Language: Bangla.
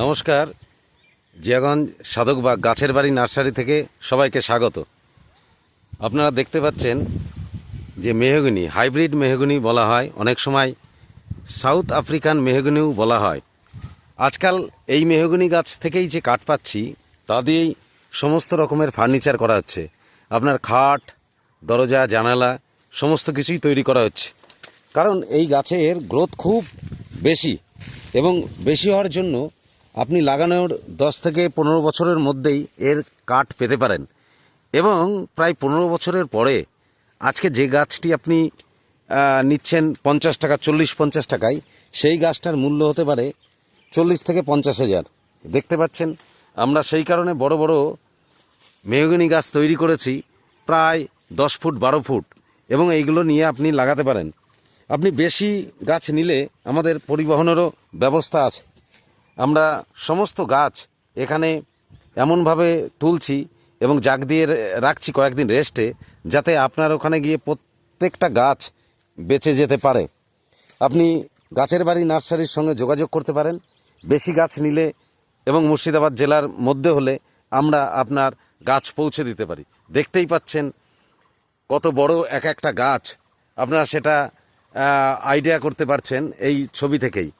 নমস্কার। জিয়াগঞ্জ সাধকবাগ গাছের বাড়ি নার্সারি থেকে সবাইকে স্বাগত। আপনারা দেখতে পাচ্ছেন যে মেহগুনি, হাইব্রিড মেহগুনি বলা হয়। অনেক সময় সাউথ আফ্রিকান মেহগুনিও বলা হয়। আজকাল এই মেহগুনি গাছ থেকেই যে কাঠ পাচ্ছি, তা দিয়েই সমস্ত রকমের ফার্নিচার করা হচ্ছে। আপনার খাট, দরজা, জানালা, সমস্ত কিছুই তৈরি করা হচ্ছে। কারণ এই গাছের গ্রোথ খুব বেশি এবং বেশি হওয়ার জন্য আপনি লাগানোর দশ থেকে পনেরো বছরের মধ্যেই এর কাঠ পেতে পারেন। এবং প্রায় পনেরো বছরের পরে আজকে যে গাছটি আপনি নিচ্ছেন পঞ্চাশ টাকা, চল্লিশ, পঞ্চাশ টাকায়, সেই গাছটার মূল্য হতে পারে চল্লিশ থেকে পঞ্চাশ হাজার। দেখতে পাচ্ছেন, আমরা সেই কারণে বড় বড় মেহগনি গাছ তৈরি করেছি, প্রায় দশ ফুট, বারো ফুট, এবং এইগুলো নিয়ে আপনি লাগাতে পারেন। আপনি বেশি গাছ নিলে আমাদের পরিবহনেরও ব্যবস্থা আছে। আমরা সমস্ত গাছ এখানে এমনভাবে তুলছি এবং জাগ দিয়ে রাখছি কয়েকদিন রেস্টে, যাতে আপনার ওখানে গিয়ে প্রত্যেকটা গাছ বেঁচে যেতে পারে। আপনি গাছের বাড়ি, নার্সারির সঙ্গে যোগাযোগ করতে পারেন। বেশি গাছ নিলে এবং মুর্শিদাবাদ জেলার মধ্যে হলে আমরা আপনার গাছ পৌঁছে দিতে পারি। দেখতেই পাচ্ছেন কত বড় এক একটা গাছ। আপনারা সেটা আইডিয়া করতে পারছেন এই ছবি থেকেই।